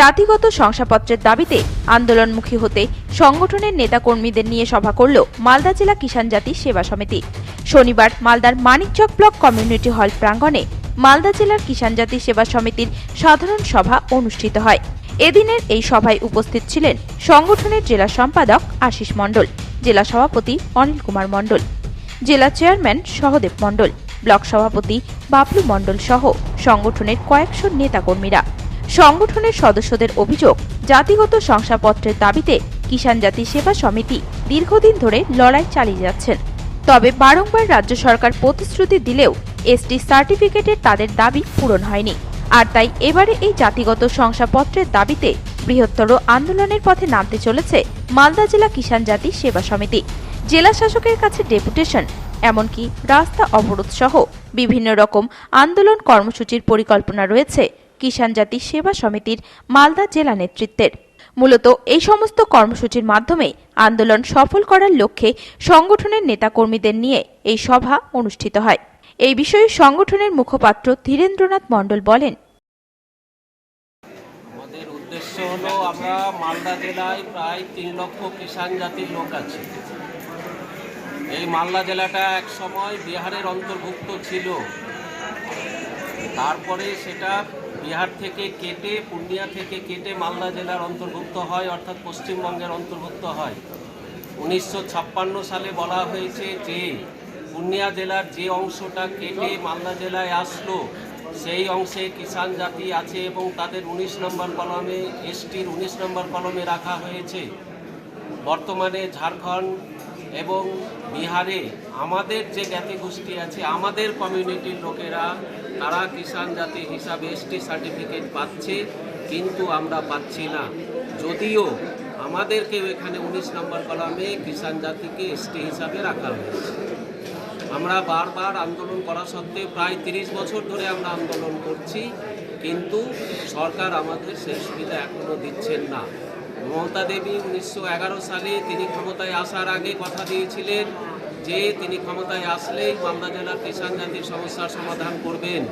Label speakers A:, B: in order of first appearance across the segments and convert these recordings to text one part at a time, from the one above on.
A: জাতিগত শংসাপত্রের দাবিতে আন্দোলনমুখী হতে সংগঠনের নেতাকর্মীদের নিয়ে সভা করল মালদা জেলা কিষাণ জাতি সেবা সমিতি। শনিবার মালদার মানিকচক ব্লক কমিউনিটি হল প্রাঙ্গণে মালদা জেলার কিষাণ জাতি সেবা সমিতির সাধারণ সভা অনুষ্ঠিত হয়। এদিনের এই সভায় উপস্থিত ছিলেন সংগঠনের জেলা সম্পাদক আশিস মণ্ডল, জেলা সভাপতি অনিল কুমার মণ্ডল, জেলা চেয়ারম্যান সহদেব মণ্ডল, ব্লক সভাপতি বাবলু মণ্ডল সহ সংগঠনের কয়েকশো নেতাকর্মীরা। সংগঠনের সদস্যদের অভিযোগ, জাতিগত শংসাপত্রের দাবিতে কিষাণ জাতি সেবা সমিতি দীর্ঘদিন ধরে লড়াই চালিয়ে যাচ্ছেন। তবে বারংবার রাজ্য সরকার প্রতিশ্রুতি দিলেও এসটি সার্টিফিকেটের তাদের দাবি পূরণ হয়নি। আর তাই এবারে এই জাতিগত শংসাপত্রের দাবিতে বৃহত্তর আন্দোলনের পথে নামতে চলেছে মালদা জেলা কিষাণ জাতি সেবা সমিতি। জেলা শাসকের কাছে ডেপুটেশন, এমনকি রাস্তা অবরোধ সহ বিভিন্ন রকম আন্দোলন কর্মসূচির পরিকল্পনা রয়েছে। কিষাণ জাতি সেবা সমিতির মালদা জেলা নেতৃত্বের। মূলত এই সমস্ত কর্মসূচির মাধ্যমে আন্দোলন সফল করার লক্ষ্যে সংগঠনের নেতাকর্মীদের নিয়ে এই সভা অনুষ্ঠিত হয়। এই বিষয়ে সংগঠনের মুখপাত্র ধীরেন্দ্রনাথ মণ্ডল বলেন,
B: আমাদের উদ্দেশ্য হলো আমরা মালদা জেলায় প্রায় তিন লক্ষ কিষাণ জাতির লোক আছে। এই মালদা জেলাটা এক সময় বিহারের অন্তর্ভুক্ত ছিল। তারপরে সেটা বিহার থেকে কেটে, পূর্ণিয়া থেকে কেটে মালদা জেলার অন্তর্ভুক্ত হয়, অর্থাৎ পশ্চিমবঙ্গের অন্তর্ভুক্ত হয়। উনিশশো ছাপ্পান্ন সালে বলা হয়েছে যে, পূর্ণিয়া জেলার যে অংশটা কেটে মালদা জেলায় আসলো, সেই অংশে কিষাণ জাতি আছে এবং তাদের উনিশ নম্বর কলমে, এসটির উনিশ নম্বর কলমে রাখা হয়েছে। বর্তমানে ঝাড়খণ্ড এবং বিহারে আমাদের যে জ্ঞাতি গোষ্ঠী আছে, আমাদের কমিউনিটির লোকেরা তারা কিষাণ জাতি হিসাবে এসটি সার্টিফিকেট পাচ্ছে, কিন্তু আমরা পাচ্ছি না। যদিও আমাদেরকেও এখানে উনিশ নম্বর কলামে কিষাণ জাতিকে এসটি হিসাবে রাখা হয়েছে। আমরা বারবার আন্দোলন করা সত্ত্বেও প্রায় তিরিশ বছর ধরে আমরা আন্দোলন করছি, কিন্তু সরকার আমাদের সেই সুবিধা এখনও দিচ্ছেন না। মমতা দেবী উনিশশো এগারো সালে তিনি ক্ষমতায় আসার আগে কথা দিয়েছিলেন যে তিনি ক্ষমতায় আসলেই জেলার কিষাণ জাতির সমস্যার সমাধান করবেন।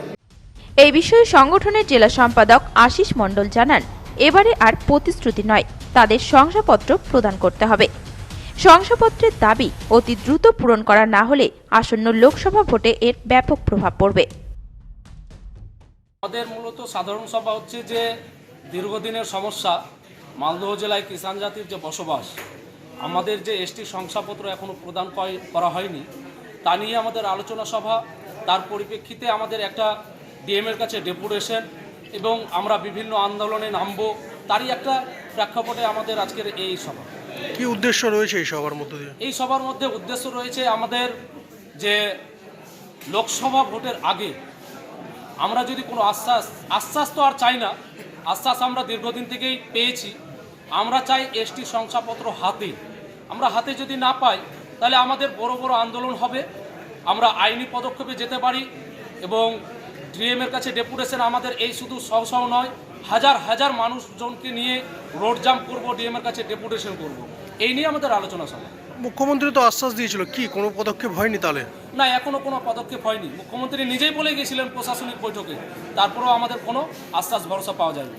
A: এই বিষয়ে সংগঠনের জেলা সম্পাদক আশিস মণ্ডল জানান এবারে আর প্রতিশ্রুতি নয় তাদের শংসাপত্র প্রদান করতে হবে। শংসাপত্রের দাবি অতি দ্রুত পূরণ করা না হলে আসন্ন লোকসভা ভোটে এর ব্যাপক প্রভাব পড়বে।
C: আমাদের মূলত সাধারণ সভা হচ্ছে যে দীর্ঘদিনের সমস্যা মালদহ জেলায় কিষাণ জাতির যে বসবাস আমাদের যে এসটি শংসাপত্র এখনও প্রদান করা হয়নি তা নিয়ে আমাদের আলোচনা সভা তার পরিপ্রেক্ষিতে আমাদের একটা ডিএমের কাছে ডেপুটেশন এবং আমরা বিভিন্ন আন্দোলনে নামবো তারই একটা প্রেক্ষাপটে আমাদের আজকের এই সভা।
D: কি উদ্দেশ্য রয়েছে এই সবার মধ্যে দিয়ে?
C: এই সভার মধ্যে উদ্দেশ্য রয়েছে আমাদের যে লোকসভা ভোটের আগে আমরা যদি কোনো আশ্বাস আশ্বাস তো আর চাই না আশ্বাস আমরা দীর্ঘদিন থেকেই পেয়েছি। আমরা চাই এসটি শংসাপত্র হাতে। আমরা হাতে যদি না পাই তাহলে আমাদের বড় বড় আন্দোলন হবে। আমরা আইনি পদক্ষেপে যেতে পারি এবং ডিএমের কাছে ডেপুটেশন আমাদের এই শুধু সহ সহ নয় হাজার হাজার মানুষজনকে নিয়ে রোড জাম্প করব ডিএমের কাছে ডেপুটেশন করব। এই নিয়ে আমাদের আলোচনা সভা।
D: মুখ্যমন্ত্রী তো আশ্বাস দিয়েছিল। কি কোনো পদক্ষেপ হয়নি তাহলে?
C: না এখনও কোনো পদক্ষেপ হয়নি। মুখ্যমন্ত্রী নিজেই বলে গেছিলেন প্রশাসনিক বৈঠকে। তারপরেও আমাদের কোনো আশ্বাস ভরসা পাওয়া যায়নি।